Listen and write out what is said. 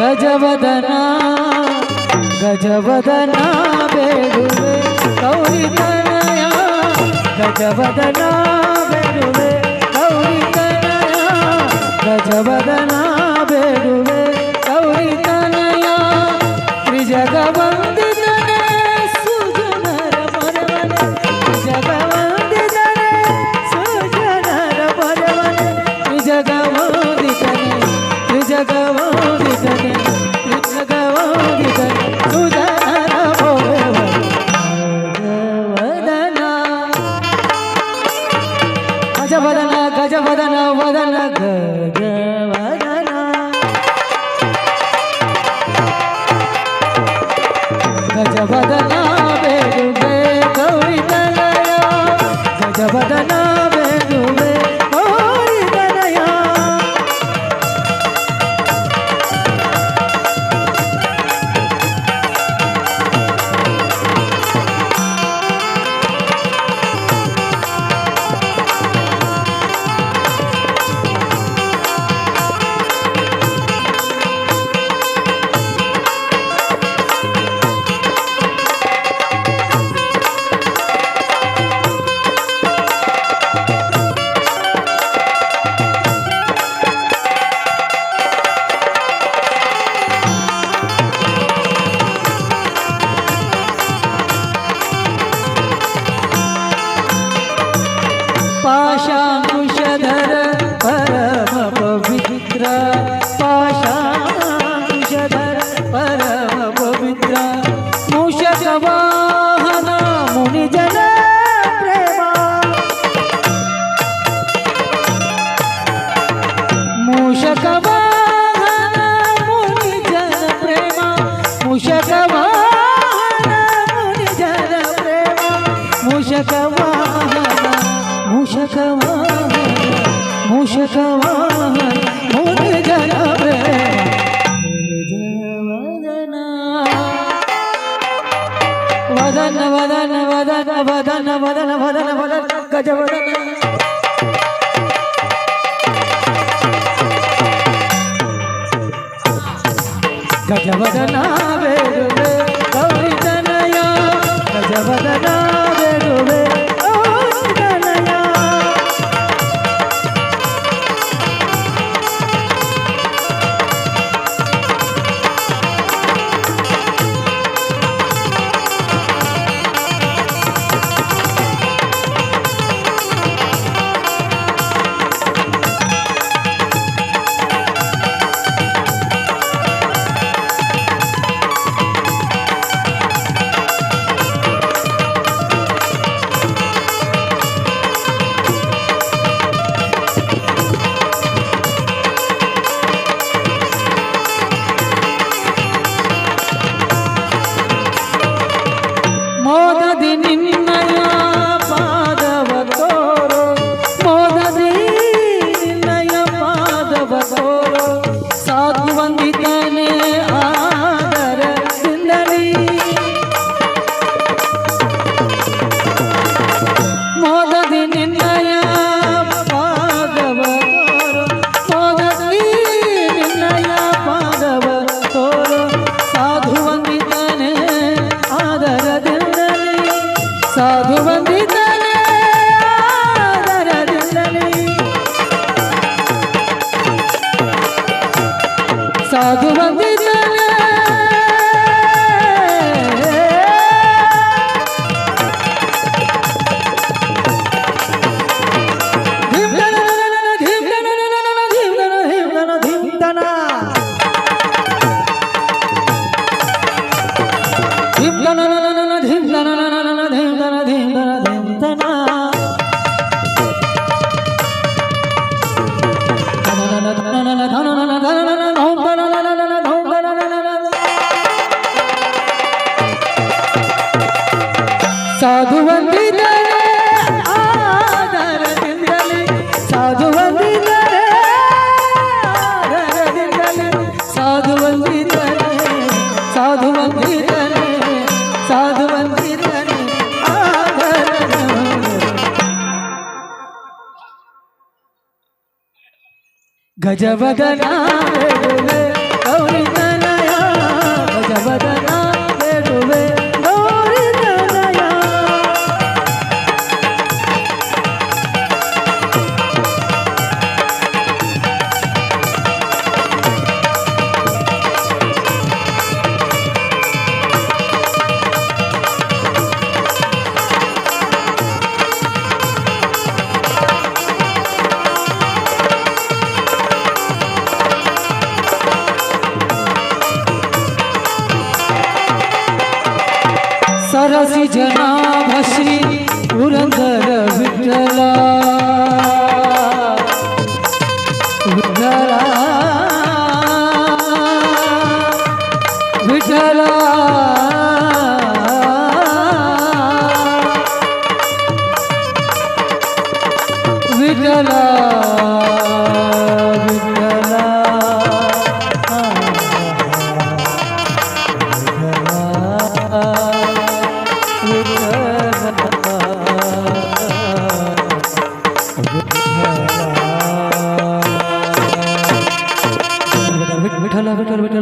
गजवदना गजवदना बेडुवे गौरी तनया गजवदना बेडुवे गौरी गजवदन गजवदन वदन गजवदन गजवदना वेगवे Gauri गजवदना 阿香。Gajavadana, Gajavadana, Gajavadana, Gajavadana, Gajavadana, Gajavadana, நின் বাগবতী வந்திரனே சாது வந்திரனே கஜவதனாவே जना भश्री पुरंदर विठ्ठला.